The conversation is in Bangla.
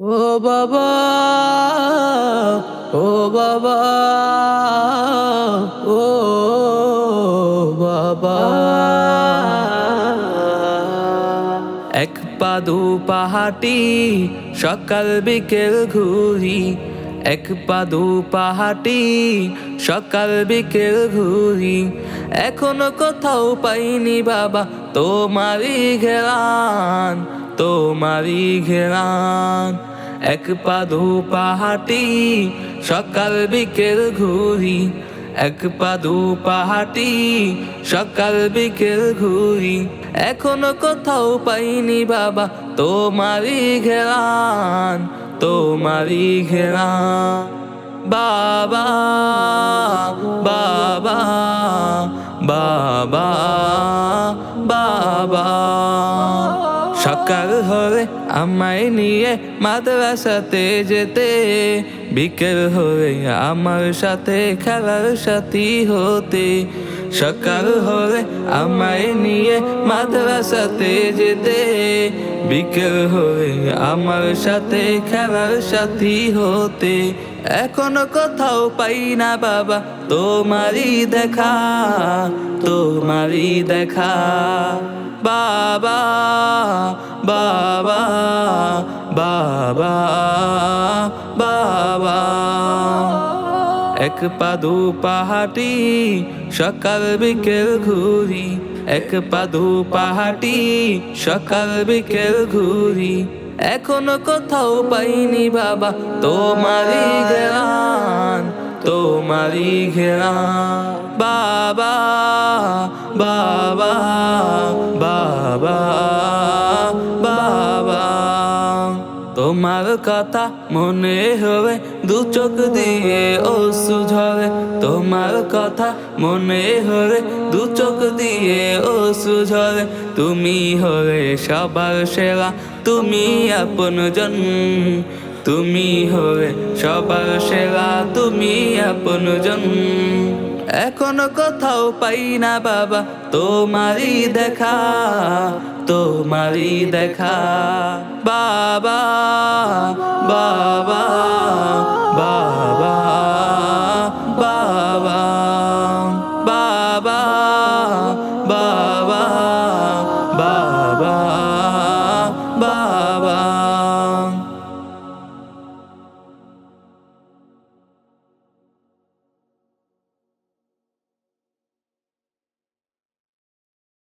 ও বাবা ও বাবা ও বাবা। এক পা দু পাহাটি সকাল বিকেল ঘুরি। এক পা দু পাহাটি সকাল বিকেল ঘুরি। এখনও কোথাও পাইনি বাবা, তোমারই ঘেরান। তোমারই ঘেরান। এক পা, দু পাহাটি সকাল বিকেল ঘুরি। এক পা, দু পাহাটি সকাল বিকেল ঘুরি। এখনও কোথাও পাইনি বাবা তোমারই ঘেরান তোমারই ঘেরান। বাবা বাবা বাবা বাবা। সকাল হলে আমায় নিয়ে মাদ্রাসাতে যেতে। বিকেল হলে আমার সাথে খেলার সাথী হতে। সকাল হলে আমায় নিয়ে মাদ্রাসাতে যেতে। বিকেল হলে আমার সাথে খেলার সাথী হতে। এখনও কোথাও পাই না বাবা, তোমারই দেখা তোমারই দেখা। বাবা বাবা বাবা বাবা। এক পা দু পাহাটি সকাল বিকেল ঘুরি। এক পা পাহাটি সকাল বিকেল ঘুরি। এখনও কোথাও পাইনি বাবা, তোমারই ঘেরান তোমারই ঘেরান। বাবা বাবা। বাবা বাবা। তোমার কথা মনে হবে, দু চোখ দিয়ে অসু ঝরে। তোমার কথা মনে হবে, দু চোখ দিয়ে অসু ঝরে। তুমি হলে সবার সেরা, তুমি আপন জন। তুমি হলে সবার সেরা, তুমি আপন জন। এখনও কোথাও পাই না বাবা। তোমারই দেখা তোমারই দেখা। বাবা বাবা বাবা।